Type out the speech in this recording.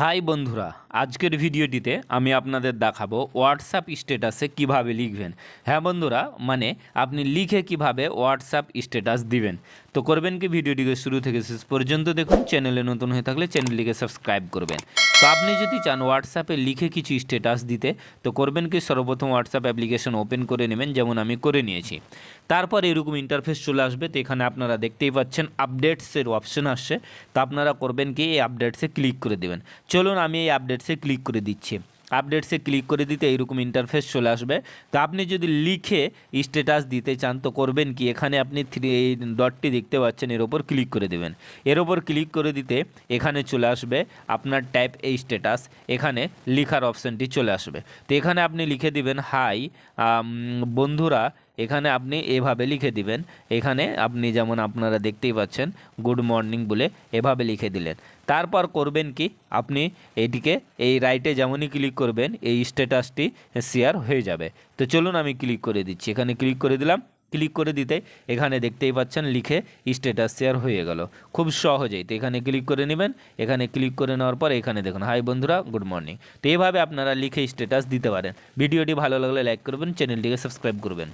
High বন্ধুরা, আজকের ভিডিওটিতে আমি আপনাদের দেখাবো হোয়াটসঅ্যাপ স্ট্যাটাসে কীভাবে লিখবেন। হ্যাঁ বন্ধুরা মানে আপনি লিখে কীভাবে হোয়াটসঅ্যাপ স্ট্যাটাস দিবেন। তো করবেন কি? ভিডিওটিকে শুরু থেকে শেষ পর্যন্ত দেখুন। চ্যানেলে নতুন হয়ে থাকলে চ্যানেলটিকে সাবস্ক্রাইব করবেন। তো আপনি যদি চান হোয়াটসঅ্যাপে লিখে কিছু স্ট্যাটাস দিতে, তো করবেন কি? সর্বপ্রথম হোয়াটসঅ্যাপ অ্যাপ্লিকেশন ওপেন করে নেবেন, যেমন আমি করে নিয়েছি। তারপর এরকম ইন্টারফেস চলে আসবে, তো এখানে আপনারা দেখতেই পাচ্ছেন আপডেটসের অপশন আসছে। তো আপনারা করবেন কি? এই আপডেটসে ক্লিক করে দেবেন। চলুন আমি এই আপডেটসে ক্লিক করে দিচ্ছি। আপডেটসে ক্লিক করে দিতে এইরকম ইন্টারফেস চলে আসবে। তো আপনি যদি লিখে স্ট্যাটাস দিতে চান তো করবেন কি? এখানে আপনি থ্রি এই ডটটি দেখতে পাচ্ছেন, এর ওপর ক্লিক করে দেবেন। এর ওপর ক্লিক করে দিতে এখানে চলে আসবে আপনার টাইপ এই স্ট্যাটাস এখানে লেখার অপশানটি চলে আসবে। তো এখানে আপনি লিখে দিবেন হাই বন্ধুরা এখানে আপনি এভাবে লিখে দিবেন। এখানে আপনি যেমন আপনারা দেখতেই পাচ্ছেন গুড মর্নিং বলে এভাবে লিখে দিলেন। তারপর করবেন কি? আপনি এটিকে এই রাইটে যেমনই ক্লিক করবেন, এই স্ট্যাটাসটি শেয়ার হয়ে যাবে। তো চলুন আমি ক্লিক করে দিচ্ছি। এখানে ক্লিক করে দিলাম। ক্লিক করে দিতে এখানে দেখতেই পাচ্ছেন লিখে স্ট্যাটাস শেয়ার হয়ে গেল। খুব সহজেই। তো এখানে ক্লিক করে নেবেন। এখানে ক্লিক করে নেওয়ার পর এখানে দেখুন হাই বন্ধুরা গুড মর্নিং তো এইভাবে আপনারা লিখে স্ট্যাটাস দিতে পারেন। ভিডিওটি ভালো লাগলে লাইক করবেন চ্যানেলটিকে সাবস্ক্রাইব করবেন।